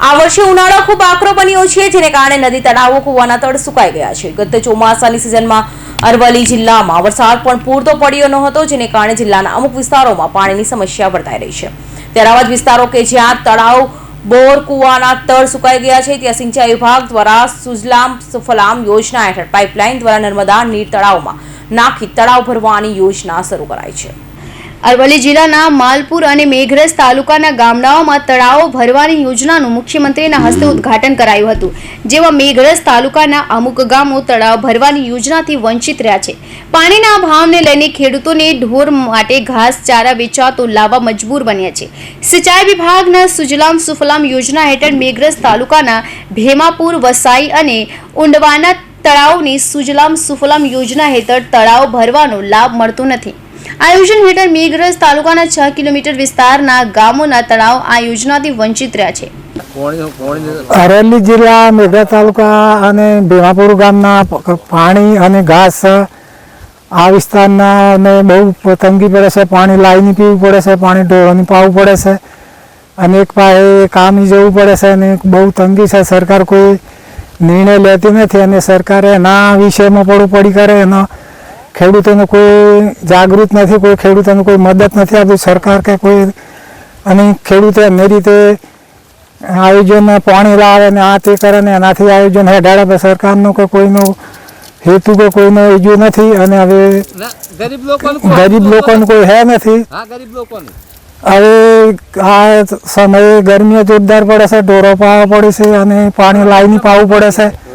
આ વર્ષે ઉનાળો ખૂબ આકરો બન્યો છે, જેને કારણે નદી તળાવો કૂવાના તળ સુકાઈ ગયા છે. ગત ચોમાસાની સિઝનમાં અરવલ્લી જિલ્લામાં વરસાદ પણ પૂરતો પડ્યો ન હતો, જેને કારણે જિલ્લાના અમુક વિસ્તારોમાં પાણીની સમસ્યા વર્તાઈ રહી છે. ત્યારે આવા વિસ્તારો કે જ્યાં તળાવ, બોર, કુવાના તળ સુકાઈ ગયા છે, ત્યાં સિંચાઈ વિભાગ દ્વારા સુજલામ સુફલામ યોજના હેઠળ પાઇપલાઇન દ્વારા નર્મદા નીર તળાવમાં નાખી તળાવ ભરવાની યોજના શરૂ કરાઈ છે. અરવલ્લી જિલ્લાના માલપુર અને મેઘરજ તાલુકાના ગામડાઓમાં તળાવો ભરવાની યોજનાનું મુખ્યમંત્રીના હસ્તે ઉદ્ઘાટન કરાયું હતું. જેમાં મેઘરજ તાલુકાના અમુક ગામો તળાવ ભરવાની યોજનાથી વંચિત રહ્યા છે. પાણીના અભાવને લઈને ખેડૂતોને ઢોર માટે ઘાસ, ચારા વેચાતો લાવવા મજબૂર બન્યા છે. સિંચાઈ વિભાગના સુજલામ સુફલામ યોજના હેઠળ મેઘરજ તાલુકાના ભેમાપુર, વસાઈ અને ઉંડવાના તળાવની સુજલામ સુફલામ યોજના હેઠળ તળાવ ભરવાનો લાભ મળતો નથી. આયોજન હેઠળ મેઘરજ તાલુકાના છ કિલોમીટર વિસ્તારના ગામોના તળાવ આ યોજનાથી વંચિત રહ્યા છે. કોણી જિલ્લા મેઘરજ તાલુકા અને ભીમાપુર ગામના પાણી અને ઘાસ આ વિસ્તારના ને બહુ તંગી પડે છે. પાણી લાવીને પીવું પડે છે પાણી ઢોરોને પાવું પડે છે અને એક પાસે કામ જવું પડે છે અને બહુ તંગી છે. સરકાર કોઈ નિર્ણય લેતી નથી અને સરકારે એના વિષયમાં પડવું પડી કરે એનો ખેડૂતોને કોઈ જાગૃત નથી કોઈ ખેડૂતોને કોઈ મદદ નથી આપતી. સરકાર કે કોઈ અને ખેડૂતો એમની રીતે આયોજન પાણી લાવે ને આ તે કરે ને એનાથી આયોજન હેઠળ પણ સરકારનો કે કોઈનો હેતુ કે કોઈનો ઈજો નથી અને હવે ગરીબ લોકો લોકોને કોઈ હે નથી. હવે આ સમયે ગરમીઓ જોરદાર પડે છે ઢોરો પાવા પડે છે અને પાણી લાવીને પાવું પડે છે.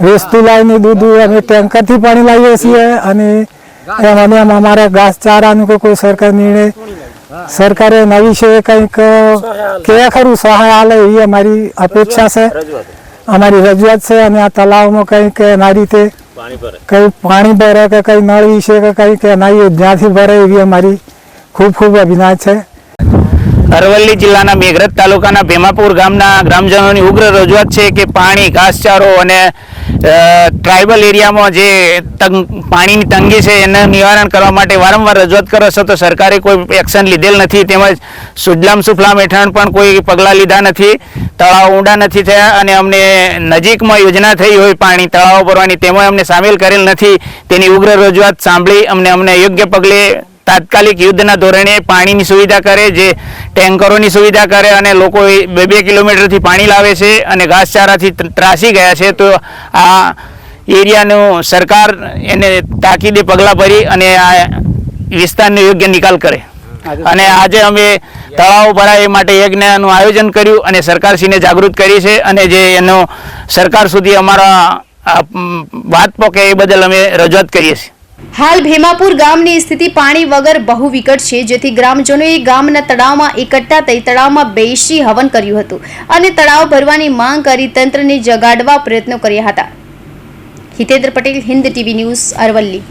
વેસ્તુ લાવીને દૂધ અમે ટેન્કરથી પાણી લાવીએ છીએ અને એમ અને એમ અમારા ઘાસચારાનું કે કોઈ સરકાર નિર્ણય, સરકારે એના વિશે કંઈક, કે ખરું સહાય આલે એ અમારી અપેક્ષા છે. અમારી રજૂઆત છે અને આ તલાવમાં કંઈક એના રીતે કંઈ પાણી ભરે કે કંઈ નળ વિશે કે કંઈક એના જ્યાંથી ભરે એવી અમારી ખૂબ ખૂબ અભિનય છે. અરવલ્લી જિલ્લાના મેઘરજ તાલુકાના ભેમાપુર ગામના ગ્રામજનોની ઉગ્ર રજૂઆત છે કે પાણી, ઘાસચારો અને ટ્રાઇબલ એરિયામાં જે તંગ, પાણીની તંગી છે એનું નિવારણ કરવા માટે વારંવાર રજૂઆત કરો છો. તો સરકારે કોઈ એક્શન લીધેલ નથી. તેમજ સુજલામ સુફલામ હેઠળ પણ કોઈ પગલાં લીધા નથી. તળાવ ઊંડા નથી થયા અને અમને નજીકમાં યોજના થઈ હોય પાણી તળાવો ભરવાની, તેમાં અમને સામેલ કરેલ નથી. તેની ઉગ્ર રજૂઆત સાંભળી અમને અમને યોગ્ય પગલે તાત્કાલિક યુદ્ધના ધોરણે પાણીની સુવિધા કરે, જે ટેન્કરોની સુવિધા કરે અને લોકો બે બે કિલોમીટરથી પાણી લાવે છે અને ઘાસચારાથી ત્રાસી ગયા છે, તો આ એરિયાનું સરકાર એને તાકીદે પગલાં ભરી અને આ વિસ્તારનો યોગ્ય નિકાલ કરે. અને આજે અમે તળાવ ભરાય એ માટે યજ્ઞનું આયોજન કર્યું અને સરકારશ્રીને જાગૃત કરી છે અને જે એનો સરકાર સુધી અમારા વાત પોકે એ બદલ અમે રજૂઆત કરીએ છીએ. હાલ ભેમાપુર ગામની સ્થિતિ પાણી વગર બહુ વિકટ છે, જેથી ગ્રામજનોએ ગામના તળાવમાં એકઠા થઈ તળાવમાં બેસી હવન કર્યું હતું અને તળાવ ભરવાની માંગ કરી તંત્રને જગાડવા પ્રયત્નો કર્યા હતા. Hitendra Patel, Hind TV news Aravalli.